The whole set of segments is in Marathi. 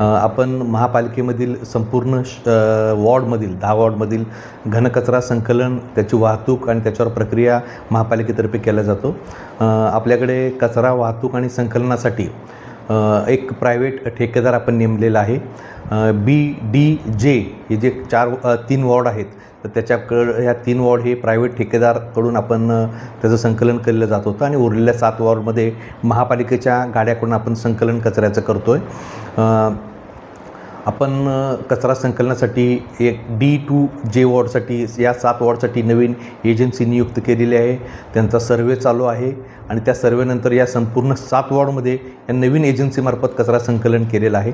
आपण महापालिकेमधील संपूर्ण श वॉर्डमधील दहा वॉर्डमधील घनकचरा संकलन त्याची वाहतूक आणि त्याच्यावर प्रक्रिया महापालिकेतर्फे केला जातो. आपल्याकडे कचरा वाहतूक आणि संकलनासाठी एक प्रायव्हेट ठेकेदार आपण नेमलेला आहे. बी डी जे हे जे चार तीन वॉर्ड आहेत तर त्याच्याकडं ह्या तीन वॉर्ड हे प्रायव्हेट ठेकेदारकडून आपण त्याचं संकलन केलं जात होतं आणि उरलेल्या सात वॉर्डमध्ये महापालिकेच्या गाड्याकडून आपण संकलन कचऱ्याचं करतो आहे आपण कचरा संकलनासाठी एक डी टू जे वॉर्डसाठी या सात वॉर्डसाठी नवीन एजन्सी नियुक्त केलेली आहे. त्यांचा सर्वे चालू आहे आणि त्या सर्वेनंतर या संपूर्ण सात वॉर्डमध्ये या नवीन एजन्सीमार्फत कचरा संकलन केलेलं आहे.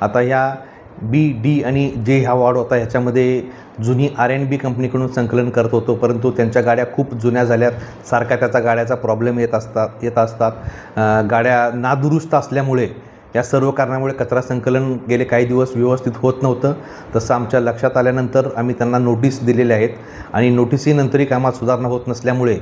आता ह्या बी डी आणि जे हा वॉर्ड होता ह्याच्यामध्ये जुनी आर एन बी कंपनीकडून संकलन करत होतो परंतु त्यांच्या गाड्या खूप जुन्या झाल्यात. सारखा त्याचा गाड्याचा प्रॉब्लेम येत असतात येत असतात. गाड्या नादुरुस्त असल्यामुळे या सर्व कारणामुळे कचरा संकलन गेले काही दिवस व्यवस्थित होत नव्हतं. तसं आमच्या लक्षात आल्यानंतर आम्ही त्यांना नोटीस दिलेल्या आहेत. आणि नोटीसीनंतरही कामात सुधारणा होत नसल्यामुळे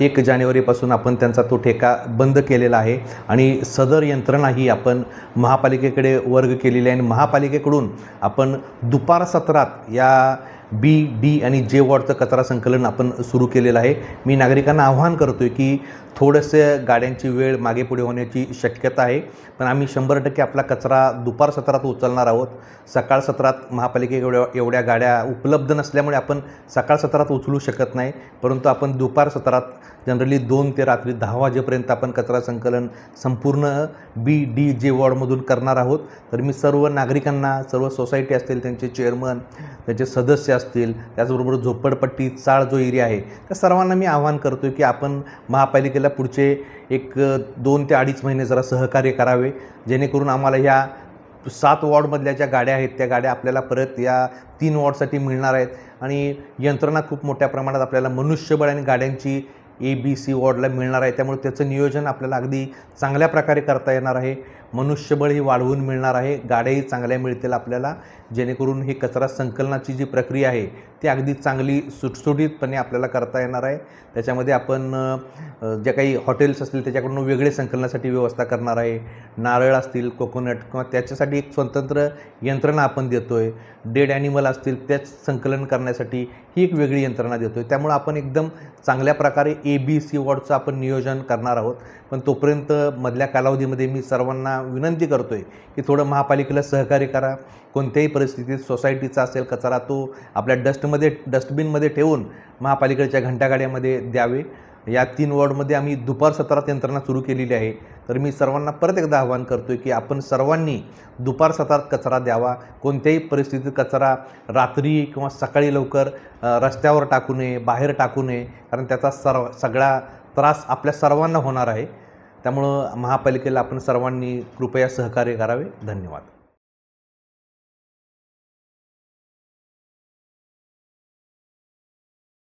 एक जानेवारीपासून आपण त्यांचा तो ठेका बंद केलेला आहे. आणि सदर यंत्रणाही आपण महापालिकेकडे वर्ग केलेली आहे. आणि महापालिकेकडून आपण दुपार सत्रात या बी डी आणि जे वॉर्डचं कचरा संकलन आपण सुरू केलेलं आहे. मी नागरिकांना आव्हान करतो आहे की थोडंसं गाड्यांची वेळ मागे पुढे होण्याची शक्यता आहे. पण आम्ही शंभर टक्के आपला कचरा दुपार सत्रात उचलणार आहोत. सकाळ सत्रात महापालिके एवढ्या एवढ्या गाड्या उपलब्ध नसल्यामुळे आपण सकाळ सत्रात उचलू शकत नाही. परंतु आपण दुपार सत्रात जनरली दोन ते रात्री दहा वाजेपर्यंत आपण कचरा संकलन संपूर्ण बी डी जे वॉर्डमधून करणार आहोत. तर मी सर्व नागरिकांना सर्व सोसायटी असतील त्यांचे चेअरमन त्याचे सदस्य असतील त्याचबरोबर झोपडपट्टी चाळ जो एरिया आहे त्या सर्वांना मी आवाहन करतो आहे की आपण महापालिकेला पुढचे एक दोन ते अडीच महिने जरा सहकार्य करावे जेणेकरून आम्हाला ह्या सात वॉर्डमधल्या ज्या गाड्या आहेत त्या गाड्या आपल्याला परत या तीन वॉर्डसाठी मिळणार आहेत. आणि यंत्रणा खूप मोठ्या प्रमाणात आपल्याला मनुष्यबळ आणि गाड्यांची ए बी सी वॉर्डला मिळणार आहे. त्यामुळे त्याचं नियोजन आपल्याला अगदी चांगल्या प्रकारे करता येणार आहे. मनुष्यबळही वाढवून मिळणार आहे. गाड्याही चांगल्या मिळतील आपल्याला. जेणेकरून ही कचरा संकलनाची जी प्रक्रिया आहे ती अगदी चांगली सुटसुटीतपणे आपल्याला करता येणार आहे. त्याच्यामध्ये आपण ज्या काही हॉटेल्स असतील त्याच्याकडून वेगळे संकलनासाठी व्यवस्था करणार आहे. नारळ असतील कोकोनट किंवा त्याच्यासाठी एक स्वतंत्र यंत्रणा आपण देतो आहे डेड ॲनिमल असतील त्याच संकलन करण्यासाठी ही एक वेगळी यंत्रणा देतो आहे त्यामुळं आपण एकदम चांगल्या प्रकारे ए बी सी वॉर्डचं आपण नियोजन करणार आहोत. पण तोपर्यंत मधल्या कालावधीमध्ये मी सर्वांना विनंती करतो आहे की थोडं महापालिकेला सहकार्य करा. कोणत्याही परिस्थितीत सोसायटीचा असेल कचरा तो आपल्या डस्टमध्ये डस्टबिनमध्ये ठेवून महापालिकेच्या घंटागाड्यामध्ये द्यावे. या तीन वॉर्डमध्ये आम्ही दुपार सत्रात यंत्रणा सुरू केलेली आहे. तर मी सर्वांना परत एकदा आवाहन करतो आहे की आपण सर्वांनी दुपार सत्रात कचरा द्यावा. कोणत्याही परिस्थितीत कचरा रात्री किंवा सकाळी लवकर रस्त्यावर टाकू नये बाहेर टाकू नये कारण त्याचा सर्व सगळा त्रास आपल्या सर्वांना होणार आहे. त्यामुळं महापालिकेला आपण सर्वांनी कृपया सहकार्य करावे. धन्यवाद.